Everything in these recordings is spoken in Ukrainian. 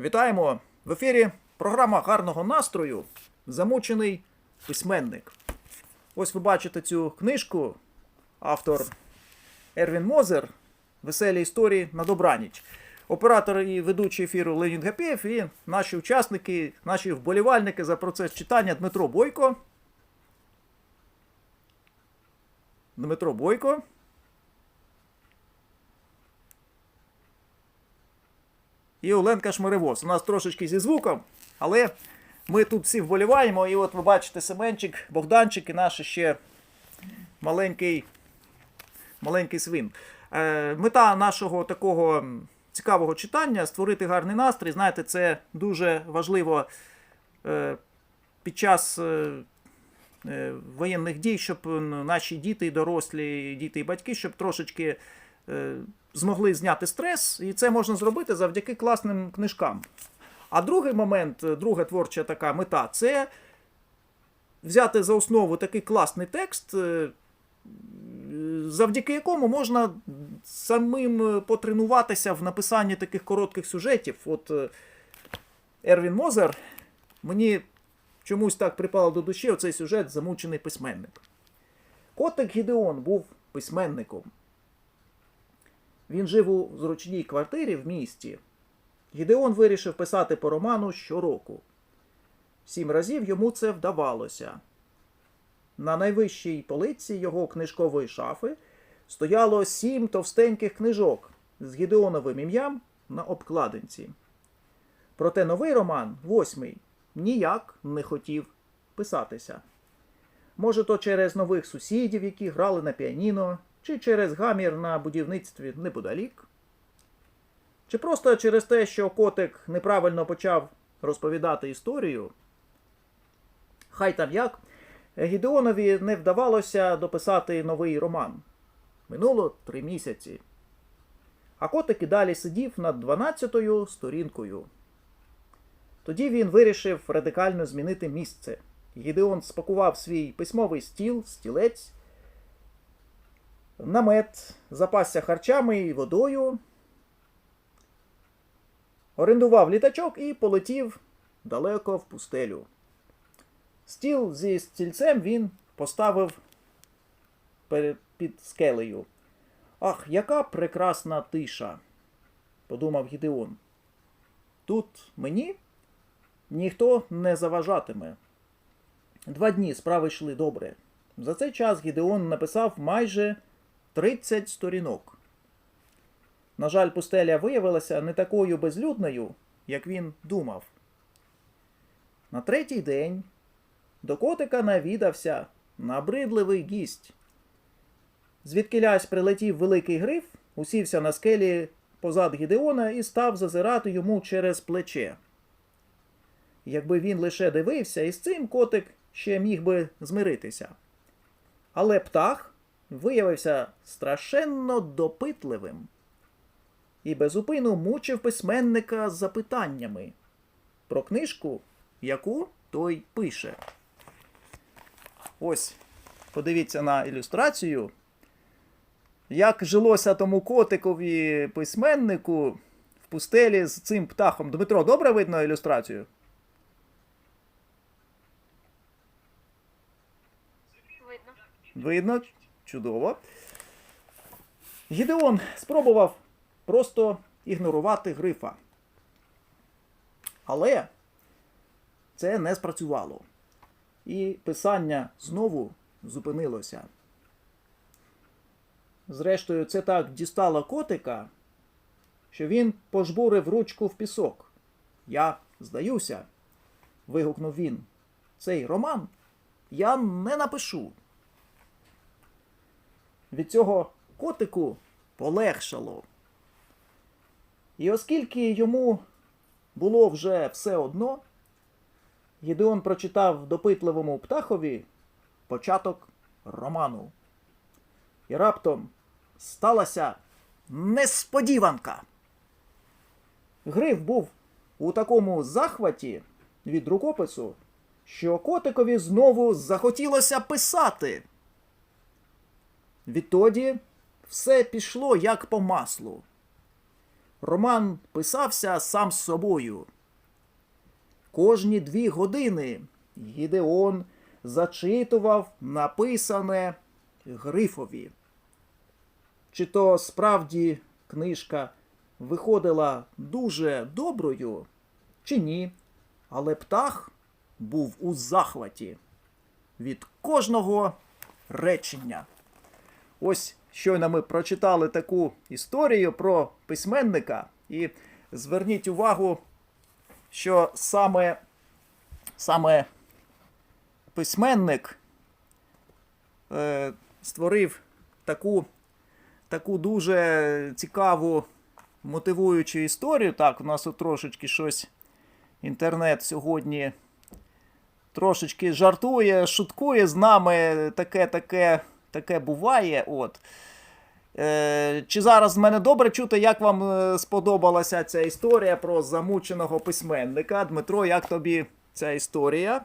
Вітаємо в ефірі. Програма гарного настрою. Замучений письменник. Ось ви бачите цю книжку. Автор Ервін Мозер. Веселі історії на добраніч. Оператор і ведучий ефіру Леонід Гапєєв і наші учасники, наші вболівальники за процес читання Дмитро Бойко. Дмитро Бойко. І Оленка Шмиревоз. У нас трошечки зі звуком, але ми тут всі вболіваємо. І от ви бачите Семенчик, Богданчик і наш ще маленький, маленький свин. Е, мета нашого такого цікавого читання створити гарний настрій. Знаєте, це дуже важливо е, під час. е, Воєнних дій, щоб наші діти, дорослі, діти і батьки, щоб трошечки змогли зняти стрес, і це можна зробити завдяки класним книжкам. А другий момент, е, друга творча така мета це взяти за основу такий класний текст, е, завдяки якому можна самим е, потренуватися в написанні таких коротких сюжетів. От Ервін Мозер мені чомусь так припало до душі оцей сюжет Замучений письменник. Котик Гідеон був письменником. Він жив у зручній квартирі в місті. Гідеон вирішив писати по роману щороку. Сім разів йому це вдавалося. На найвищій полиці його книжкової шафи стояло сім товстеньких книжок з Гідеоновим ім'ям на обкладинці. Проте новий роман, восьмий, ніяк не хотів писатися. Може, то через нових сусідів, які грали на піаніно, чи через гамір на будівництві неподалік, чи просто через те, що котик неправильно почав розповідати історію. Хай там як, Гідеонові не вдавалося дописати новий роман. Минуло три місяці. А котик і далі сидів над 12-ю сторінкою. Тоді він вирішив радикально змінити місце. Гідеон спакував свій письмовий стіл, стілець, намет, запасся харчами і водою, орендував літачок і полетів далеко в пустелю. Стіл зі стільцем він поставив під скелею. Ах, яка прекрасна тиша, подумав Гідеон. Тут мені ніхто не заважатиме. Два дні справи йшли добре. За цей час Гідеон написав майже 30 сторінок. На жаль, пустеля виявилася не такою безлюдною, як він думав. На третій день до котика навідався набридливий гість. Звідкилясь прилетів великий гриф, усівся на скелі позад Гідеона і став зазирати йому через плече. Якби він лише дивився, із цим котик ще міг би змиритися. Але птах виявився страшенно допитливим і безупину мучив письменника з запитаннями про книжку, яку той пише. Ось, подивіться на ілюстрацію. Як жилося тому котикові письменнику в пустелі з цим птахом. Дмитро, добре видно ілюстрацію? Видно. Видно, чудово. Гідеон спробував просто ігнорувати грифа. Але це не спрацювало. І писання знову зупинилося. Зрештою, це так дістало котика, що він пожбурив ручку в пісок. Я здаюся, вигукнув він. Цей роман я не напишу. Від цього котику полегшало. І оскільки йому було вже все одно, Гідеон прочитав допитливому птахові початок роману. І раптом сталася несподіванка. Гриф був у такому захваті від рукопису, що котикові знову захотілося писати. Відтоді все пішло як по маслу. Роман писався сам з собою. Кожні дві години Гідеон зачитував написане Грифові. Чи то справді книжка виходила дуже доброю, чи ні, але птах був у захваті від кожного речення. Ось щойно ми прочитали таку історію про письменника, і зверніть увагу, що саме, саме письменник е, створив таку, таку дуже цікаву мотивуючу історію. Так, у нас тут трошечки щось інтернет сьогодні трошечки жартує, шуткує з нами, таке, таке, таке буває. От. Е, чи зараз з мене добре чути, як вам е, сподобалася ця історія про замученого письменника? Дмитро, як тобі ця історія?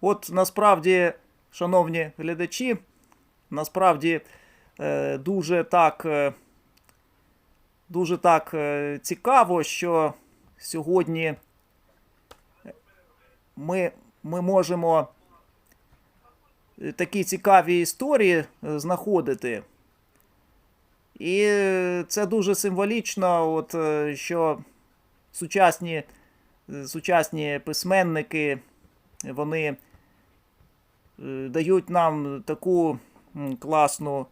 От насправді, шановні глядачі, насправді е, дуже так, е, дуже так е, цікаво, що сьогодні ми, ми можемо е, такі цікаві історії е, знаходити. І це дуже символічно, от, що сучасні, сучасні письменники вони дають нам таку класну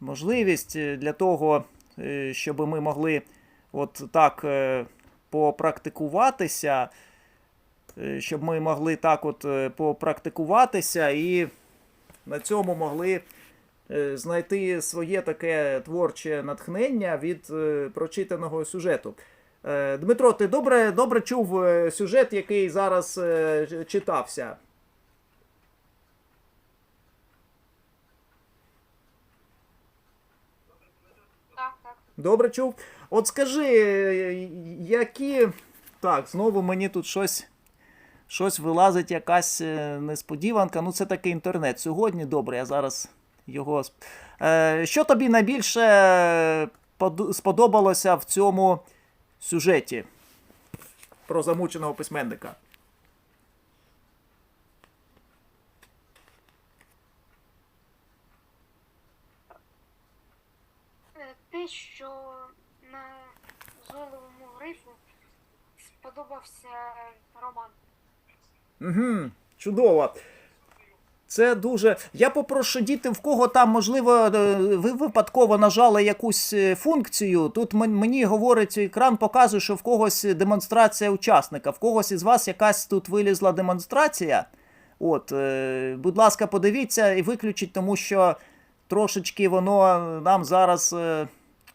можливість для того, щоб ми могли от так е, попрактикуватися, е, щоб ми могли так от е, попрактикуватися і на цьому могли е, знайти своє таке творче натхнення від е, прочитаного сюжету. Е, Дмитро, ти добре, добре чув е, сюжет, який зараз е, читався? Добре чув. От скажи, е, які. Так, знову мені тут щось. Щось вилазить, якась е, несподіванка. Ну, це такий інтернет. Сьогодні добре, я зараз його. Е, що тобі найбільше сподобалося в цьому сюжеті про замученого письменника? Е, Те, що на золовому грифу сподобався роман. Угу, чудово. Це дуже. Я попрошу діти, в кого там, можливо, е, ви випадково нажали якусь е, функцію. Тут мені говорить, екран показує, що в когось демонстрація учасника, в когось із вас якась тут вилізла демонстрація. От, е, будь ласка, подивіться і виключіть, тому що трошечки воно нам зараз.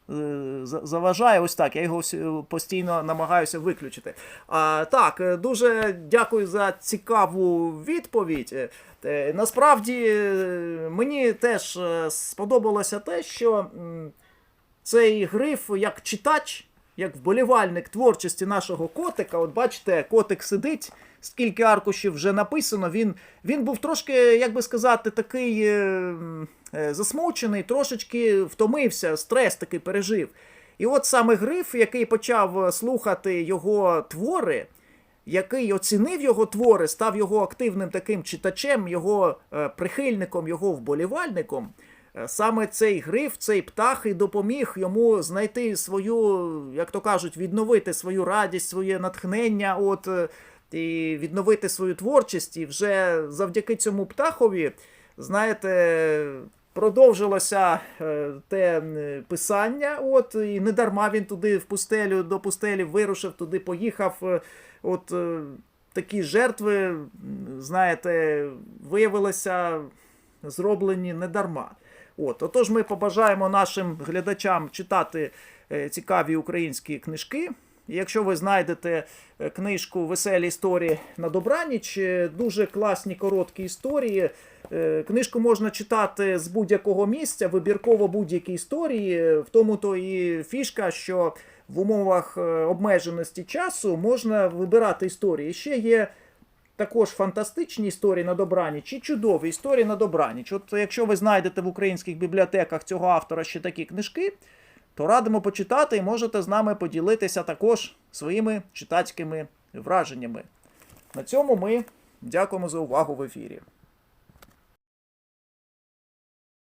Е, за- Заважає ось так, я його постійно намагаюся виключити. А, так, е, дуже дякую за цікаву відповідь. Е, Насправді мені теж сподобалося те, що цей гриф як читач, як вболівальник творчості нашого котика. От бачите, котик сидить, скільки аркушів вже написано. Він, він був трошки, як би сказати, такий е, е, засмучений, трошечки втомився, стрес такий пережив. І от саме гриф, який почав слухати його твори, який оцінив його твори, став його активним таким читачем, його е, прихильником, його вболівальником. Саме цей гриф, цей птах і допоміг йому знайти свою, як то кажуть, відновити свою радість, своє натхнення, от, е, і відновити свою творчість. І вже завдяки цьому птахові, знаєте, продовжилося е, те писання. От, і не дарма він туди в пустелю, до пустелі вирушив, туди поїхав. е, От такі жертви, знаєте, виявилися зроблені не дарма. От, отож, ми побажаємо нашим глядачам читати е, цікаві українські книжки. Якщо ви знайдете е, книжку Веселі історії на добраніч, е, дуже класні короткі історії. Книжку можна читати з будь-якого місця, вибірково будь-які історії. В тому то і фішка, що в умовах обмеженості часу можна вибирати історії. Ще є також фантастичні історії на добраніч чи чудові історії на добраніч. От якщо ви знайдете в українських бібліотеках цього автора ще такі книжки, то радимо почитати і можете з нами поділитися також своїми читацькими враженнями. На цьому ми дякуємо за увагу в ефірі.